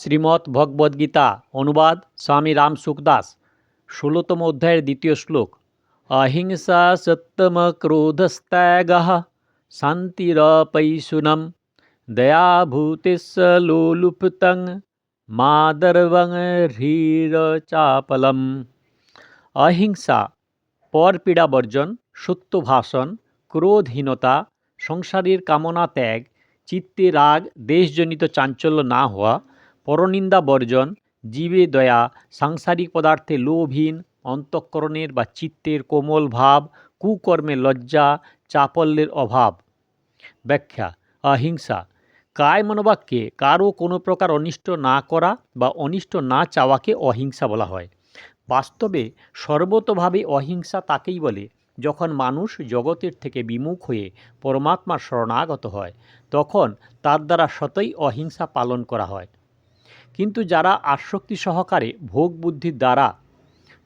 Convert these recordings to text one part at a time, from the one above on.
শ্রীমদ্ ভগবদ্গীতা অনুবাদ স্বামী রাম সুখদাস, ষোলোতম অধ্যায়ের দ্বিতীয় শ্লোক। অহিংসা সত্যম ক্রোধস্ত্যাগ শান্তিরপৈশুনম দয়াভূতিস্স লোলুপ্তং মাদর্বং হ্রীরচাপলম অহিংসা পরপীড়া বর্জন সত্য ভাষণ ক্রোধহীনতা, সংসারের কামনা ত্যাগ, চিত্তে রাগ, দেশজনিত চাঞ্চল্য না হওয়া পরনিন্দা বর্জন, জীবে দয়া, সাংসারিক পদার্থে লোভহীন, অন্তঃকরণের বা চিত্তের কোমল ভাব, কুকর্মে লজ্জা, চাপল্যের অভাব। ব্যাখ্যা, অহিংসা। কায় মনোবাক্যে কারও কোনো প্রকার অনিষ্ট না করা বা অনিষ্ট না চাওয়াকে অহিংসা বলা হয়। বাস্তবে সর্বতোভাবে অহিংসা তাকেই বলে যখন মানুষ জগতের থেকে বিমুখ হয়ে পরমাত্মার শরণাগত হয়, তখন তার দ্বারা সতই অহিংসা পালন করা হয়। কিন্তু যারা আসক্তি সহকারে ভোগ বুদ্ধির দ্বারা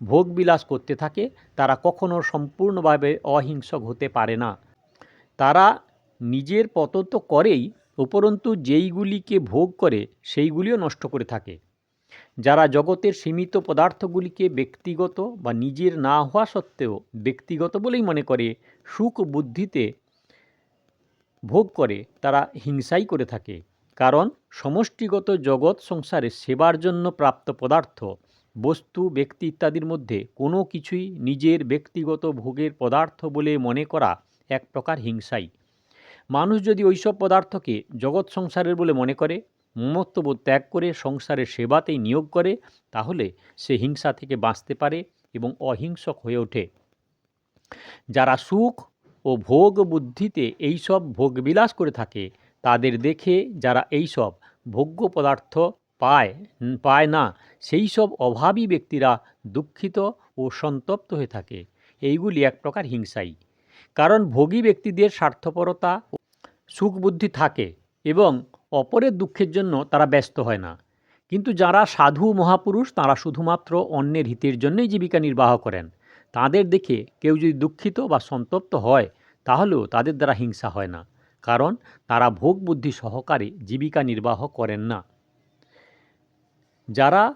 ভোগ বিলাস করতে থাকে, তারা কখনো সম্পূর্ণভাবে অহিংসক হতে পারে না। তারা নিজের পতন তো করেই, উপরন্তু যেইগুলিকে ভোগ করে, সেইগুলিও নষ্ট করে থাকে। যারা জগতের সীমিত পদার্থগুলিকে ব্যক্তিগত বা নিজের না হওয়া সত্ত্বেও ব্যক্তিগত বলেই মনে করে, সুখ বুদ্ধিতে ভোগ করে, তারা হিংসাই করে থাকে। কারণ সমষ্টিগত জগৎ সংসারে সেবার জন্য প্রাপ্ত পদার্থ, বস্তু, ব্যক্তি ইত্যাদির মধ্যে কোনো কিছুই নিজের ব্যক্তিগত ভোগের পদার্থ বলে মনে করা এক প্রকার হিংসাই। মানুষ যদি ওইসব পদার্থকে জগৎ সংসারের বলে মনে করে, মমত্ববোধ ত্যাগ করে সংসারের সেবাতেই নিয়োগ করে, তাহলে সে হিংসা থেকে বাঁচতে পারে এবং অহিংসক হয়ে ওঠে। যারা সুখ ও ভোগ বুদ্ধিতে এইসব ভোগবিলাস করে থাকে তাদের দেখে যারা এইসব ভোগ্য পদার্থ পায় পায় না সেই সব অভাবী ব্যক্তিরা দুঃখিত ও সন্তপ্ত হয়ে থাকে। এইগুলি এক প্রকার হিংসাই। কারণ ভোগী ব্যক্তিদের স্বার্থপরতা সুখ বুদ্ধি থাকে এবং অপরের দুঃখের জন্য তারা ব্যস্ত হয় না। কিন্তু যারা সাধু মহাপুরুষ, তারা শুধুমাত্র অন্যের হিতের জন্যই জীবিকা নির্বাহ করেন। তাদের দেখে কেউ যদি দুঃখিত বা সন্তপ্ত হয়, তাহলেও তাদের দ্বারা হিংসা হয় না। কারণ তারা ভোগ বুদ্ধি সহকারে জীবিকা নির্বাহ করেন না। যারা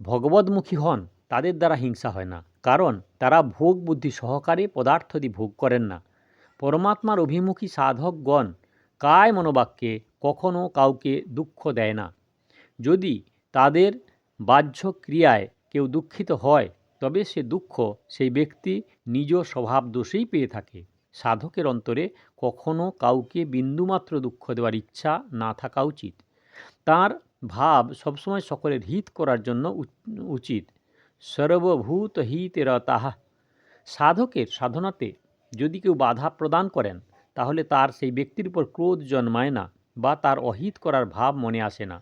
ভগবদ্মুখী হন, তাদের দ্বারা হিংসা হয় না। কারণ তারা ভোগ বুদ্ধি সহকারে পদার্থদি ভোগ করেন না। পরমাত্মার অভিমুখী সাধকগণ কায় মনোবাক্যে কখনও কাউকে দুঃখ দেয় না। যদি তাদের বাহ্য ক্রিয়ায় কেউ দুঃখিত হয়, তবে সে দুঃখ সেই ব্যক্তি নিজ স্বভাব দোষেই পেয়ে থাকে। সাধকের অন্তরে কখনো কাউকে বিন্দুমাত্র দুঃখ দেওয়ার ইচ্ছা না থাকা উচিত। তার ভাব সবসময় সকলের হিত করার জন্য উচিত। সর্বভূত হিতের তাহা। সাধকের সাধনাতে যদি কেউ বাধা প্রদান করেন, তাহলে তার সেই ব্যক্তির উপর ক্রোধ জন্মায় না বা তার অহিত করার ভাব মনে আসে না।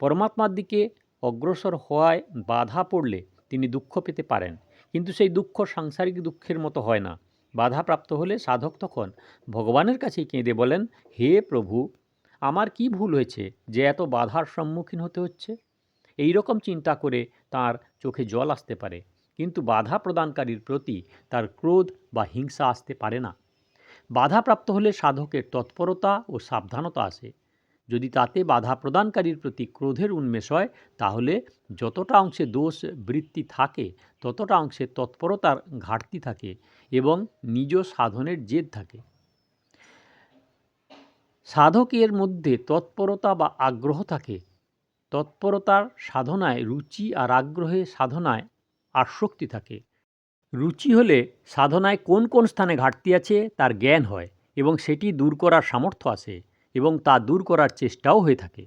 পরমাত্মার দিকে অগ্রসর হওয়ায় বাধা পড়লে তিনি দুঃখ পেতে পারেন, কিন্তু সেই দুঃখ সাংসারিক দুঃখের মতো হয় না। বাধাপ্রাপ্ত হলে সাধক তখন ভগবানের কাছেই কেঁদে বলেন, হে প্রভু, আমার কি ভুল হয়েছে যে এত বাধার সম্মুখীন হতে হচ্ছে? এই রকম চিন্তা করে তার চোখে জল আসতে পারে, কিন্তু বাধা প্রদানকারীর প্রতি তার ক্রোধ বা হিংসা আসতে পারে না। বাধাপ্রাপ্ত হলে সাধকের তৎপরতা ও সাবধানতা আসে। যদি তাতে বাধা প্রদানকারীর প্রতি ক্রোধের উন্মেষ হয়, তাহলে যতটা অংশে দোষ, বৃত্তি থাকে, ততটা অংশে তৎপরতার ঘাটতি থাকে। এবং নিজ সাধনের জেদ থাকে। সাধকের মধ্যে তৎপরতা বা আগ্রহ থাকে। তৎপরতার সাধনায় রুচি আর আগ্রহে সাধনায় আসক্তি থাকে। রুচি হলে সাধনায় কোন কোন স্থানে ঘাটতি আছে তার জ্ঞান হয় এবং সেটি দূর করার সামর্থ্য আসে এবং তা দূর করার চেষ্টাও হয়ে থাকে।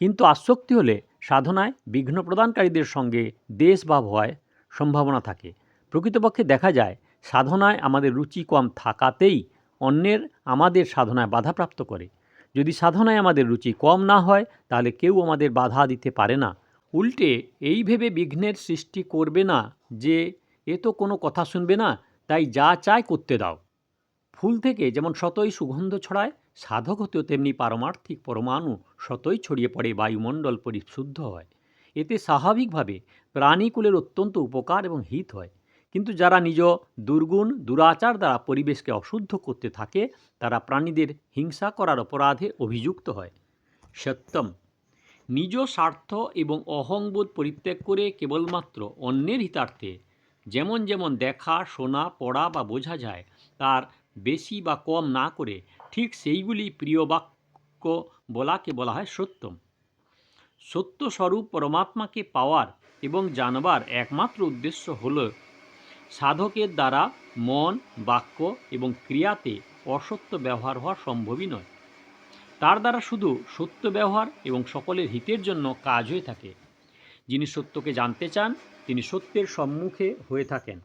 কিন্তু আসক্তি হলে সাধনায় বিঘ্ন প্রদানকারীদের সঙ্গে দেশভাব হয় সম্ভাবনা থাকে। প্রকৃতপক্ষে দেখা যায় সাধনায় আমাদের রুচি কম থাকাতেই অন্যের আমাদের সাধনায় বাধাপ্রাপ্ত করে। যদি সাধনায় আমাদের রুচি কম না হয়, তাহলে কেউ আমাদের বাধা দিতে পারে না। উল্টে, এই ভেবে বিঘ্নের সৃষ্টি করবে না যে, এ তো কোনো কথা শুনবে না, তাই যা চায় করতে দাও। ফুল থেকে যেমন শতই সুগন্ধ ছড়ায়, সাধক হতেও তেমনি পারমার্থিক পরমাণু শতই ছড়িয়ে পড়ে, বায়ুমণ্ডল পরিশুদ্ধ হয়। এতে স্বাভাবিকভাবে প্রাণীকুলের অত্যন্ত উপকার এবং হিত হয়। কিন্তু যারা নিজ দুর্গুণ, দুরাচার দ্বারা পরিবেশকে অশুদ্ধ করতে থাকে, তারা প্রাণীদের হিংসা করার অপরাধে অভিযুক্ত হয়। সত্যম। নিজ স্বার্থ এবং অহংবোধ পরিত্যাগ করে কেবলমাত্র অন্যের হিতার্থে যেমন যেমন দেখা, শোনা, পড়া বা বোঝা যায়, তার বেশি বা কম না করে ঠিক সেইগুলি প্রিয় বাক্য বলাকে বলা হয় সত্যম। সত্যস্বরূপ পরমাত্মাকে পাওয়ার এবং জানবার একমাত্র উদ্দেশ্য হল সাধকের দ্বারা মন, বাক্য এবং ক্রিয়াতে অসত্য ব্যবহার হওয়া সম্ভবই নয়। তার দ্বারা শুধু সত্য ব্যবহার এবং সকলের হিতের জন্য কাজ হয়ে থাকে। যিনি সত্যকে জানতে চান, তিনি সত্যের সম্মুখে হয়ে থাকেন।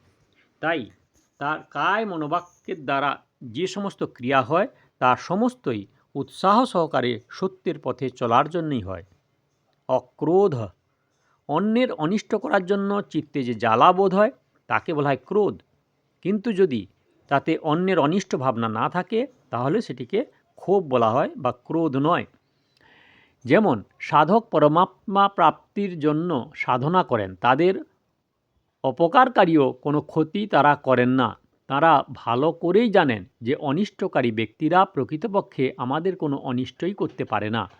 তাই তার কায় মনোবাক্যের দ্বারা যে সমস্ত ক্রিয়া হয়, তা সমস্তই উৎসাহ সহকারে সত্যের পথে চলার জন্যই হয়। অক্রোধ, অন্যের অনিষ্ট করার জন্য চিত্তে যে জ্বালা বোধ হয় তাকে বলা হয় ক্রোধ। কিন্তু যদি তাতে অন্যের অনিষ্ট ভাবনা না থাকে, তাহলে সেটিকে ক্ষোভ বলা হয় বা ক্রোধ নয়। যেমন, সাধক পরমাত্মা প্রাপ্তির জন্য সাধনা করেন, তাদের অপকারকারীও কোনো ক্ষতি তারা করেন না। তারা ভালো করেই জানেন যে অনিষ্টকারী ব্যক্তিরা প্রকৃতপক্ষে আমাদের কোনো অনিষ্টই করতে পারে না।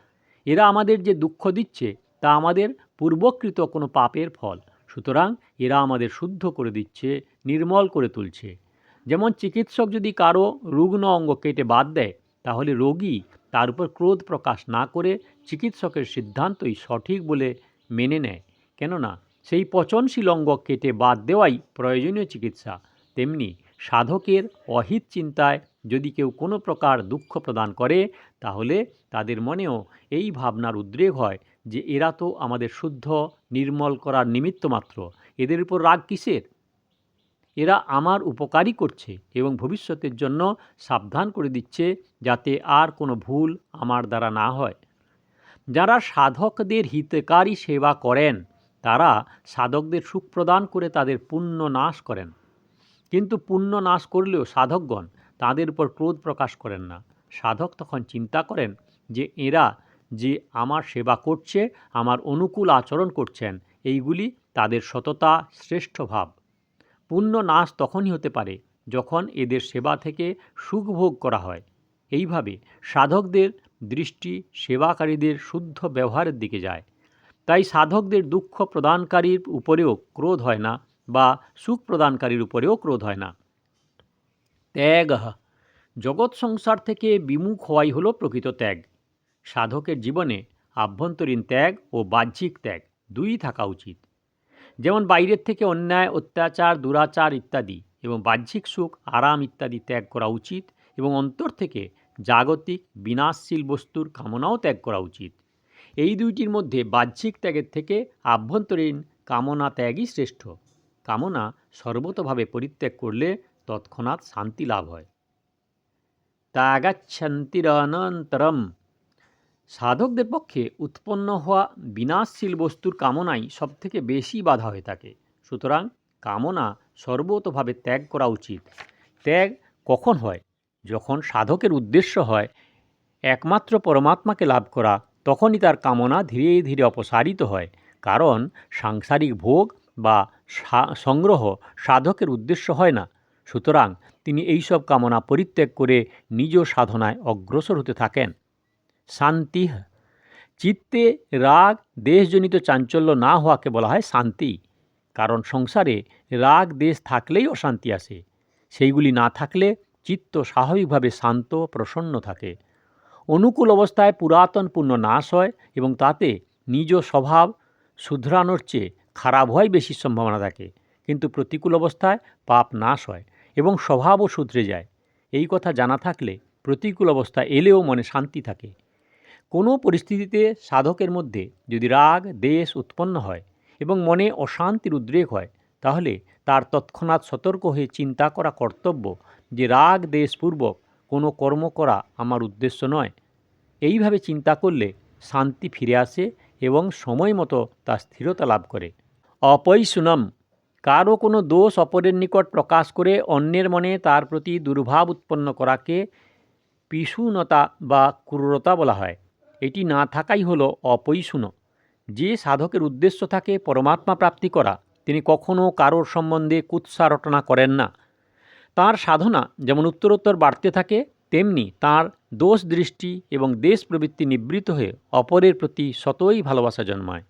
এরা আমাদের যে দুঃখ দিচ্ছে, তা আমাদের পূর্বকৃত কোনো পাপের ফল। সুতরাং এরা আমাদের শুদ্ধ করে দিচ্ছে, নির্মল করে তুলছে। যেমন চিকিৎসক যদি কারও রুগ্ন অঙ্গ কেটে বাদ দেয়, তাহলে রোগী তার উপর ক্রোধ প্রকাশ না করে চিকিৎসকের সিদ্ধান্তই সঠিক বলে মেনে নেয়। কেননা সেই পচনশীল অঙ্গ কেটে বাদ দেওয়াই প্রয়োজনীয় চিকিৎসা। তেমনি সাধকের অহিত চিন্তায় যদি কেউ কোনো প্রকার দুঃখ প্রদান করে, তাহলে তাদের মনেও এই ভাবনার উদ্রেক হয় যে এরা তো আমাদের শুদ্ধ, নির্মল করার নিমিত্ত মাত্র। এদের উপর রাগ কিসের? এরা আমার উপকারই করছে এবং ভবিষ্যতের জন্য সাবধান করে দিচ্ছে যাতে আর কোনো ভুল আমার দ্বারা না হয়। যারা সাধকদের হিতকারী সেবা করেন, তারা সাধকদের সুখ প্রদান করে তাদের পুণ্য নাশ করেন। কিন্তু পুণ্য নাশ করলেও সাধকগণ তাদের উপর ক্রোধ প্রকাশ করেন না। সাধক তখন চিন্তা করেন যে এরা যে আমার সেবা করছে, আমার অনুকূল আচরণ করছেন। এইগুলি তাদের সততা, শ্রেষ্ঠ ভাব। পুণ্য নাশ তখনই হতে পারে যখন এদের সেবা থেকে সুখ ভোগ করা হয়। এইভাবে সাধকদের দৃষ্টি সেবাকারীদের শুদ্ধ ব্যবহারের দিকে যায়। তাই সাধকদের দুঃখ প্রদানকারীর উপরেও ক্রোধ হয় না বা সুখ প্রদানকারীর উপরেও ক্রোধ হয় না। ত্যাগ। জগৎ সংসার থেকে বিমুখ হওয়াই হলো প্রকৃত ত্যাগ। সাধকের জীবনে আভ্যন্তরীণ ত্যাগ ও বাহ্যিক ত্যাগ দুই থাকা উচিত। যেমন বাইরের থেকে অন্যায়, অত্যাচার, দুরাচার ইত্যাদি এবং বাহ্যিক সুখ, আরাম ইত্যাদি ত্যাগ করা উচিত এবং অন্তর থেকে জাগতিক, বিনাশশীল বস্তুর কামনাও ত্যাগ করা উচিত। এই দুইটির মধ্যে বাহ্যিক ত্যাগের থেকে আভ্যন্তরীণ কামনা ত্যাগই শ্রেষ্ঠ। কামনা সর্বতভাবে পরিত্যাগ করলে তৎক্ষণাৎ শান্তি লাভ হয়। ত্যাগাচ্ছন্তিরনন্তরম সাধকদের পক্ষে উৎপন্ন হওয়া বিনাশশীল বস্তুর কামনাই সবথেকে বেশি বাধা হয়ে থাকে। সুতরাং কামনা সর্বতভাবে ত্যাগ করা উচিত। ত্যাগ কখন হয়? যখন সাধকের উদ্দেশ্য হয় একমাত্র পরমাত্মাকে লাভ করা, তখনই তার কামনা ধীরে ধীরে অপসারিত হয়। কারণ সাংসারিক ভোগ বা সংগ্রহ সাধকের উদ্দেশ্য হয় না। সুতরাং তিনি এইসব কামনা পরিত্যাগ করে নিজ সাধনায় অগ্রসর হতে থাকেন। শান্তি। চিত্তে রাগ দেশজনিত চাঞ্চল্য না হওয়াকে বলা হয় শান্তি। কারণ সংসারে রাগ দেশ থাকলেই অশান্তি আসে। সেইগুলি না থাকলে চিত্ত স্বাভাবিকভাবে শান্ত, প্রসন্ন থাকে। অনুকূল অবস্থায় পুরাতন পুণ্য নাশ হয় এবং তাতে নিজ স্বভাব শুধরানোর চেয়ে খারাপ হওয়াই বেশি সম্ভাবনা থাকে। কিন্তু প্রতিকূল অবস্থায় পাপ নাশ হয় এবং স্বভাবও শুধরে যায়। এই কথা জানা থাকলে প্রতিকূল অবস্থা এলেও মনে শান্তি থাকে। কোনো পরিস্থিতিতে সাধকের মধ্যে যদি রাগ, দেশ উৎপন্ন হয় এবং মনে অশান্তির উদ্রেক হয়, তাহলে তার তৎক্ষণাৎ সতর্ক হয়ে চিন্তা করা কর্তব্য যে রাগ, দেশপূর্বক কোনো কর্ম করা আমার উদ্দেশ্য নয়। এইভাবে চিন্তা করলে শান্তি ফিরে আসে এবং সময় মতো তা স্থিরতা লাভ করে। অপৈশুনম। কারও কোনো দোষ অপরের নিকট প্রকাশ করে অন্যের মনে তার প্রতি দুর্ভাব উৎপন্ন করাকে পিশুনতা বা ক্রূরতা বলা হয়। এটি না থাকাই হলো অপৈশুন যে সাধকের উদ্দেশ্য থাকে পরমাত্মা প্রাপ্তি করা, তিনি কখনও কারোর সম্বন্ধে কুৎসা রটনা করেন না। তার সাধনা যেমন উত্তরোত্তর বাড়তে থাকে, তেমনি তার দোষ দৃষ্টি এবং দেশ প্রবৃত্তি নিবৃত্ত হয়ে অপরের প্রতি শতই ভালোবাসা জন্মায়।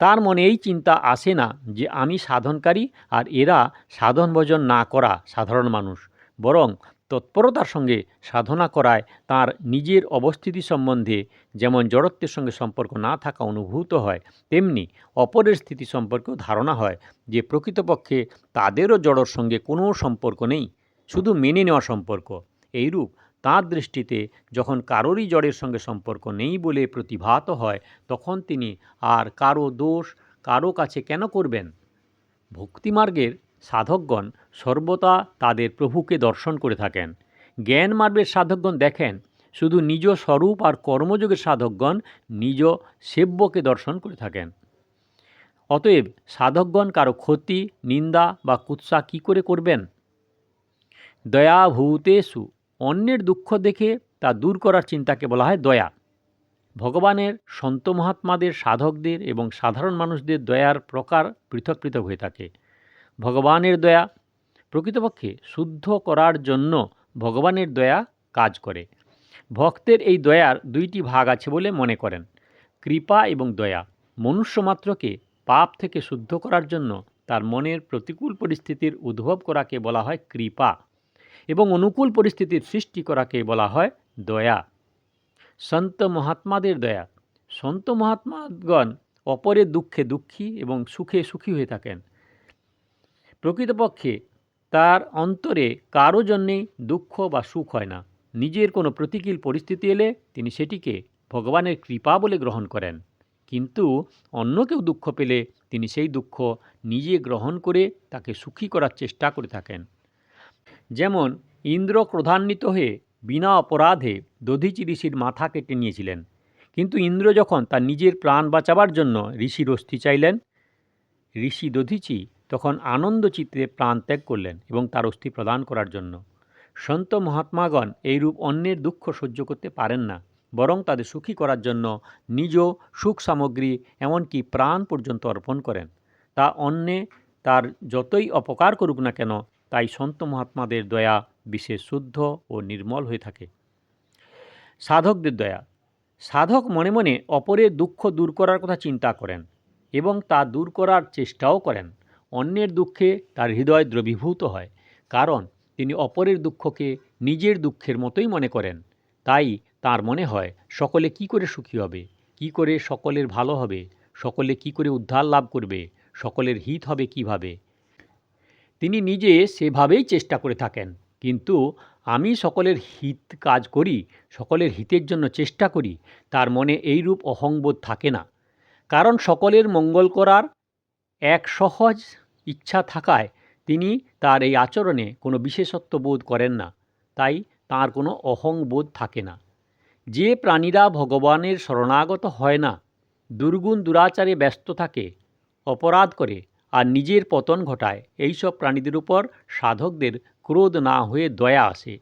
তার মনে এই চিন্তা আসে না যে আমি সাধনকারী আর এরা সাধন ভোজন না করা সাধারণ মানুষ, বরং তৎপরতার সঙ্গে সাধনা করায় তার নিজের অবস্থিতি সম্বন্ধে যেমন জড়ত্বের সঙ্গে সম্পর্ক না থাকা অনুভূত হয়, তেমনি অপরের স্থিতি সম্পর্কেও ধারণা হয় যে প্রকৃতপক্ষে তাদেরও জড়র সঙ্গে কোনো সম্পর্ক নেই, শুধু মেনে নেওয়া সম্পর্ক। এইরূপ তাঁর দৃষ্টিতে যখন কারোরই জড়ের সঙ্গে সম্পর্ক নেই বলে প্রতিভাত হয়, তখন তিনি আর কারও দোষ কারও কাছে কেন করবেন? ভক্তিমার্গের সাধকগণ সর্বদা তাদের প্রভুকে দর্শন করে থাকেন। জ্ঞান মার্গের সাধকগণ দেখেন, শুধু নিজ স্বরূপ আর কর্মযোগের সাধকগণ নিজ সেব্যকে দর্শন করে থাকেন। অতএব সাধকগণ কারও ক্ষতি, নিন্দা বা কুৎসা কী করে করবেন? দয়া দয়াভূতেষু অন্যের দুঃখ দেখে তা দূর করার চিন্তাকে বলা হয় দয়া। ভগবানের সন্ত মহাত্মাদের সাধকদের এবং সাধারণ মানুষদের দয়ার প্রকার পৃথক পৃথক হয়ে থাকে। ভগবানের দয়া। প্রকৃতপক্ষে শুদ্ধ করার জন্য ভগবানের দয়া কাজ করে। ভক্তের এই দয়ার দুইটি ভাগ আছে বলে মনে করেন। কৃপা এবং দয়া। মনুষ্য মাত্রকে পাপ থেকে শুদ্ধ করার জন্য তার মনের প্রতিকূল পরিস্থিতির উদ্ভব করাকে বলা হয় কৃপা এবং অনুকূল পরিস্থিতির সৃষ্টি করাকে বলা হয় দয়া। সন্ত মহাত্মাদের দয়া। সন্ত মহাত্মাগণ অপরের দুঃখে দুঃখী এবং সুখে সুখী হয়ে থাকেন। প্রকৃতপক্ষে তার অন্তরে কারও জন্যেই দুঃখ বা সুখ হয় না। নিজের কোনো প্রতিকূল পরিস্থিতি এলে তিনি সেটিকে ভগবানের কৃপা বলে গ্রহণ করেন। কিন্তু অন্য কেউ দুঃখ পেলে তিনি সেই দুঃখ নিজে গ্রহণ করে তাকে সুখী করার চেষ্টা করে থাকেন। যেমন ইন্দ্র ক্রোধান্বিত হয়ে বিনা অপরাধে দধিচি ঋষির মাথা কেটে নিয়েছিলেন। কিন্তু ইন্দ্র যখন তার নিজের প্রাণ বাঁচাবার জন্য ঋষির অস্থি চাইলেন, ঋষি দধিচি তখন আনন্দ চিত্তে প্রাণ ত্যাগ করলেন এবং তার অস্থি প্রদান করার জন্য। সন্ত মহাত্মাগণ এইরূপ অন্যের দুঃখ সহ্য করতে পারেন না, বরং তাদের সুখী করার জন্য নিজ সুখ সামগ্রী এমনকি প্রাণ পর্যন্ত অর্পণ করেন। তা অন্যে তার যতই অপকার করুক না কেন, তাই সন্ত মহাত্মাদের দয়া বিশেষ শুদ্ধ ও নির্মল হয়ে থাকে। সাধকদের দয়া। সাধক মনে মনে অপরের দুঃখ দূর করার কথা চিন্তা করেন এবং তা দূর করার চেষ্টাও করেন। অন্যের দুঃখে তার হৃদয় দ্রবীভূত হয়, কারণ তিনি অপরের দুঃখকে নিজের দুঃখের মতোই মনে করেন। তাই তার মনে হয়, সকলে কি করে সুখী হবে? কি করে সকলের ভালো হবে? সকলে কি করে উদ্ধার লাভ করবে? সকলের হিত হবে কীভাবে? তিনি নিজে সেভাবেই চেষ্টা করে থাকেন। কিন্তু আমি সকলের হিত কাজ করি, সকলের হিতের জন্য চেষ্টা করি, তার মনে এইরূপ অহংবোধ থাকে না। কারণ সকলের মঙ্গল করার এক সহজ ইচ্ছা থাকায় তিনি তার এই আচরণে কোনো বিশেষত্ব বোধ করেন না, তাই তার কোনো অহংবোধ থাকে না। যে প্রাণীরা ভগবানের শরণাগত হয় না, দুর্গুণ দুরাচারে ব্যস্ত থাকে, অপরাধ করে আর নিজের পতন ঘটায়, এইসব প্রাণীদের উপর সাধকদের ক্রোধ না হয়ে দয়া আসে।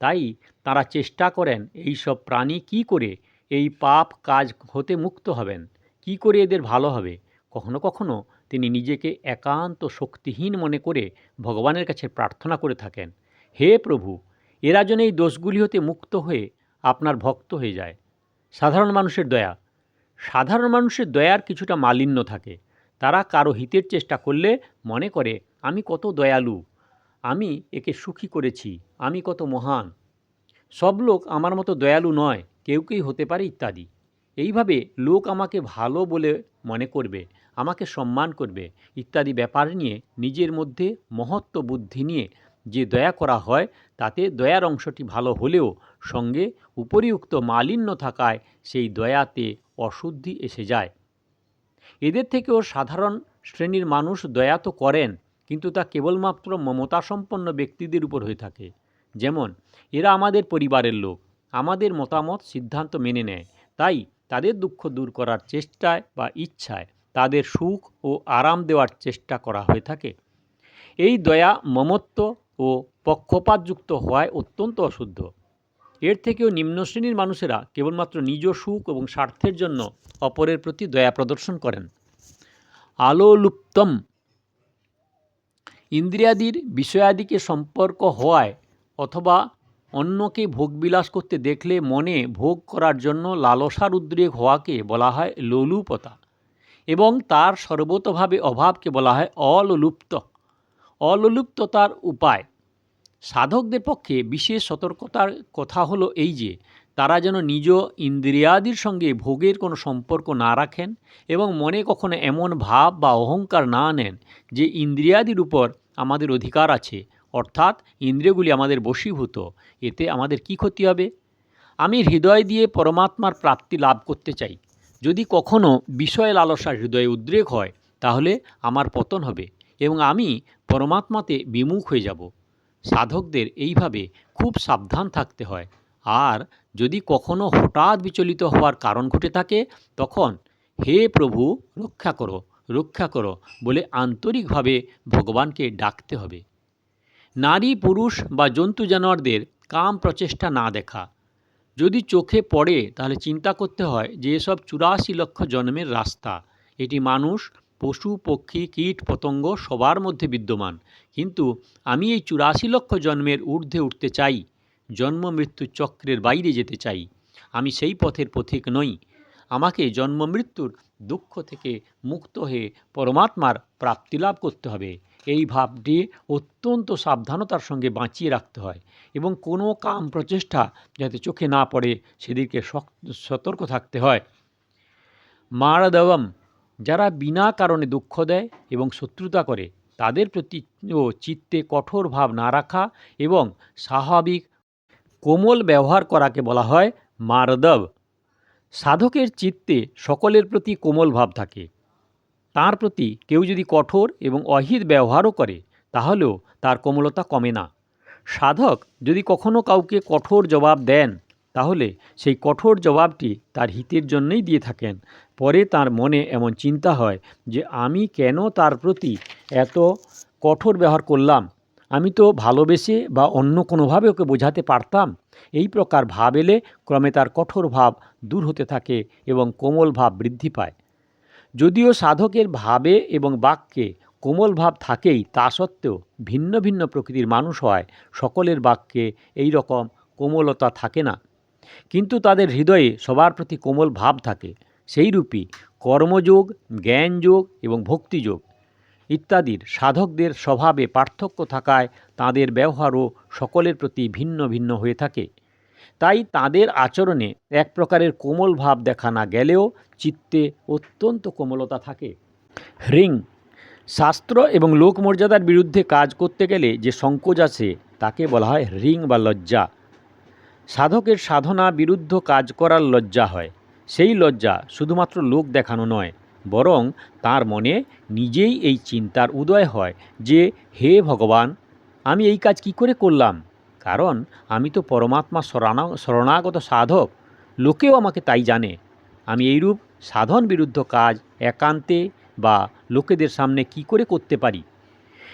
তাই তারা চেষ্টা করেন এই সব প্রাণী কি করে এই পাপ কাজ হতে মুক্ত হবেন, কি করে এদের ভালো হবে, কখনো কখনো তিনি নিজেকে একান্ত শক্তিহীন মনে করে ভগবানের কাছে প্রার্থনা করে থাকেন, হে প্রভু, এরা যেন এই দোষগুলি হতে মুক্ত হয়ে আপনার ভক্ত হয়ে যায়। সাধারণ মানুষের দয়া। সাধারণ মানুষের দয়ার কিছুটা মালিন্য থাকে। তারা কারও হিতের চেষ্টা করলে মনে করে, আমি কত দয়ালু, আমি একে সুখী করেছি, আমি কত মহান। সব লোক আমার মতো দয়ালু নয়, কেউ কেউ হতে পারে ইত্যাদি। এইভাবে লোক আমাকে ভালো বলে মনে করবে। আমাকে সম্মান করবে, ইত্যাদি ব্যাপার নিয়ে নিজের মধ্যে মহত্ব বুদ্ধি নিয়ে যে দয়া করা হয়, তাতে দয়ার অংশটি ভালো হলেও সঙ্গে উপরিউক্ত মালিন্য থাকায় সেই দয়াতে অশুদ্ধি এসে যায়। এদের থেকেও সাধারণ শ্রেণির মানুষ দয়া তো করেন, কিন্তু তা কেবলমাত্র মমতাসম্পন্ন ব্যক্তিদের উপর হয়ে থাকে। যেমন, এরা আমাদের পরিবারের লোক, আমাদের মতামত সিদ্ধান্ত মেনে নেয়, তাই তাদের দুঃখ দূর করার চেষ্টায় বা ইচ্ছায় তাদের সুখ ও আরাম দেওয়ার চেষ্টা করা হয়ে থাকে। এই দয়া, মমত্ব ও পক্ষপাতযুক্ত হওয়ায় অত্যন্ত অশুদ্ধ। এর থেকেও নিম্ন শ্রেণির মানুষেরা কেবলমাত্র নিজ সুখ এবং স্বার্থের জন্য অপরের প্রতি দয়া প্রদর্শন করেন। আলোলুপ্তম ইন্দ্রিয়াদির বিষয়াদিকে সম্পর্ক হওয়ায় অথবা অন্যকে ভোগবিলাস করতে দেখলে মনে ভোগ করার জন্য লালসার উদ্রেক হওয়াকে বলা হয় লোলুপতা। এবং তার সর্বতভাবে অভাবকে বলা হয় অলোলুপ্ত। অলোলুপ্ততার উপায়। সাধকদের পক্ষে বিশেষ সতর্কতার কথা হলো এই যে, তারা যেন নিজ ইন্দ্রিয়াদির সঙ্গে ভোগের কোনো সম্পর্ক না রাখেন এবং মনে কখনো এমন ভাব বা অহংকার না নেন যে ইন্দ্রিয়াদির উপর আমাদের অধিকার আছে, অর্থাৎ ইন্দ্রিয়গুলি আমাদের বশীভূত, এতে আমাদের কি ক্ষতি হবে? আমি হৃদয় দিয়ে পরমাত্মার প্রাপ্তি লাভ করতে চাই। যদি কখনো বিষয় লালসা হৃদয়ে উদ্রেক হয়, তাহলে আমার পতন হবে এবং আমি পরমাত্মাতে বিমুখ হয়ে যাব। সাধকদের এইভাবে খুব সাবধান থাকতে হয়। আর যদি কখনো হঠাৎ বিচলিত হওয়ার কারণ ঘটে থাকে, তখন হে প্রভু, রক্ষা করো রক্ষা করো বলে আন্তরিকভাবে ভগবানকে ডাকতে হবে। নারী, পুরুষ বা জন্তু জানোয়ারদের কাম প্রচেষ্টা না দেখা যদি চোখে পড়ে, তাহলে চিন্তা করতে হয় যে এসব চুরাশি লক্ষ জন্মের রাস্তা। এটি মানুষ, পশু, পক্ষী, কীট, পতঙ্গ সবার মধ্যে বিদ্যমান। কিন্তু আমি এই চুরাশি লক্ষ জন্মের ঊর্ধ্বে উঠতে চাই, জন্ম মৃত্যু চক্রের বাইরে যেতে চাই। আমি সেই পথের পথিক নই। আমাকে জন্ম মৃত্যুর দুঃখ থেকে মুক্ত হয়ে পরমাত্মার প্রাপ্তি লাভ করতে হবে। এই ভাবটি অত্যন্ত সাবধানতার সঙ্গে বাঁচিয়ে রাখতে হয় এবং কোনো কাম প্রচেষ্টা যাতে চোখে না পড়ে সেদিকে সতর্ক থাকতে হয়। মারাদবম যারা বিনা কারণে দুঃখ দেয় এবং শত্রুতা করে, তাদের প্রতি ও চিত্তে কঠোর ভাব না রাখা এবং স্বাভাবিক কোমল ব্যবহার করাকে বলা হয় মারদব সাধকের চিত্তে সকলের প্রতি কোমল ভাব থাকে। তার প্রতি কেউ যদি কঠোর এবং অহিত ব্যবহারও করে, তাহলেও তার কোমলতা কমে না। সাধক যদি কখনো কাউকে কঠোর জবাব দেন, তাহলে সেই কঠোর জবাবটি তার হিতের জন্যই দিয়ে থাকেন। পরে তার মনে এমন চিন্তা হয় যে, আমি কেন তার প্রতি এত কঠোর ব্যবহার করলাম? আমি তো ভালোবেসে বা অন্য কোনোভাবে ওকে বোঝাতে পারতাম। এই প্রকার ভাব এলে ক্রমে তার কঠোর ভাব দূর হতে থাকে এবং কোমল ভাব বৃদ্ধি পায়। যদিও সাধকের ভাবে এবং বাক্যে কোমল ভাব থাকেই, তা সত্ত্বেও ভিন্ন ভিন্ন প্রকৃতির মানুষ হয়, সকলের বাক্যে এই রকম কোমলতা থাকে না। কিন্তু তাদের হৃদয়ে সবার প্রতি কোমল ভাব থাকে সেই রূপী কর্মযোগ, জ্ঞানযোগ এবং ভক্তিযোগ ইত্যাদির সাধকদের স্বভাবে পার্থক্য থাকায় তাদের ব্যবহারও সকলের প্রতি ভিন্ন ভিন্ন হয়ে থাকে। তাই তাদের আচরণে এক প্রকারের কোমল ভাব দেখা না গেলেও চিত্তে অত্যন্ত কোমলতা থাকে। হ্রিং শাস্ত্র এবং লোকমর্যাদার বিরুদ্ধে কাজ করতে গেলে যে সংকোচ আছে, তাকে বলা হয় হ্রিং বা লজ্জা। সাধকের সাধনা বিরুদ্ধ কাজ করার লজ্জা হয়। সেই লজ্জা শুধুমাত্র লোক দেখানো নয়, বরং তার মনে নিজেই এই চিন্তার উদয় হয় যে, হে ভগবান, আমি এই কাজ কি করে করলাম? কারণ আমি তো পরমাত্মা শরণা, শরণাগত সাধক। লোকেও আমাকে তাই জানে। আমি এইরূপ সাধন বিরুদ্ধ কাজ একান্তে বা লোকেদের সামনে কি করে করতে পারি?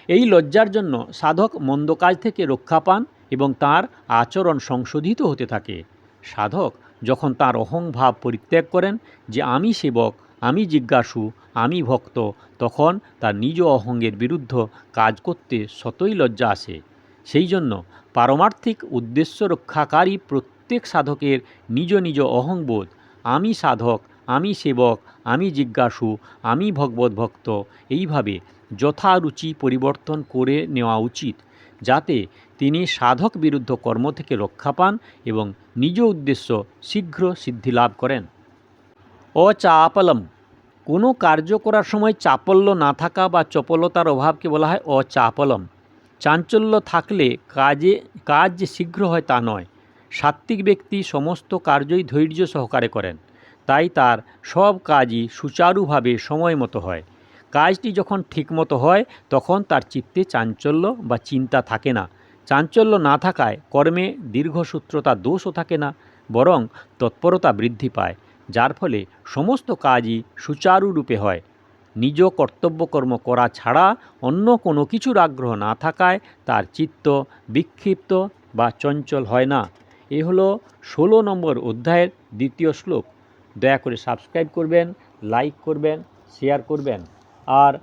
এই লজ্জার জন্য সাধক মন্দ কাজ থেকে রক্ষা পান এবং তার আচরণ সংশোধিত হতে থাকে। সাধক যখন তার অহংভাব পরিত্যাগ করেন যে আমি সেবক, আমি জিজ্ঞাসু, আমি ভক্ত, তখন তার নিজ অহংয়ের বিরুদ্ধ কাজ করতে সতই লজ্জা আসে। সেই জন্য পারমার্থিক উদ্দেশ্য রক্ষাকারী প্রত্যেক সাধকের নিজ নিজ অহংবোধ। আমি সাধক, আমি সেবক, আমি জিজ্ঞাসু, আমি ভগবত ভক্ত। এইভাবে যথারুচি পরিবর্তন করে নেওয়া উচিত, যাতে তিনি সাধক বিরুদ্ধ কর্ম থেকে রক্ষা পান এবং নিজ উদ্দেশ্য শীঘ্র সিদ্ধি লাভ করেন। অচাপলম। কোনো কার্য করার সময় চাপল্য না থাকা বা চপলতার অভাবকে বলা হয় অচাপলম। চাঞ্চল্য থাকলে কাজে, কাজ যে শীঘ্র হয় তা নয়। সাত্ত্বিক ব্যক্তি সমস্ত কার্যই ধৈর্য সহকারে করেন। তাই তার সব কাজই সুচারুভাবে সময় মতো হয়। কাজটি যখন ঠিকমতো হয়, তখন তার চিত্তে চাঞ্চল্য বা চিন্তা থাকে না। চাঞ্চল্য না থাকায় কর্মে দীর্ঘসূত্রতা দোষও থাকে না, বরং তৎপরতা বৃদ্ধি পায়, যার ফলে সমস্ত কাজই সুচারুরূপে হয়। নিজ কর্তব্যকর্ম করা ছাড়া অন্য কোনো কিছুর আগ্রহ না থাকায় তার চিত্ত বিক্ষিপ্ত বা চঞ্চল হয় না। এ হলো ষোলো নম্বর অধ্যায়ের দ্বিতীয় শ্লোক। দয়া করে সাবস্ক্রাইব করবেন, লাইক করবেন, শেয়ার করবেন। আর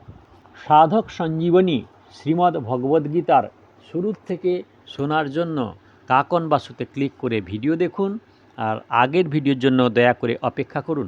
সাধক সঞ্জীবনী শ্রীমদ্ ভগবদ্গীতার শুরুর থেকে শোনার জন্য কাকন বাসুতে ক্লিক করে ভিডিও দেখুন। আর আগের ভিডিওর জন্য দয়া করে অপেক্ষা করুন।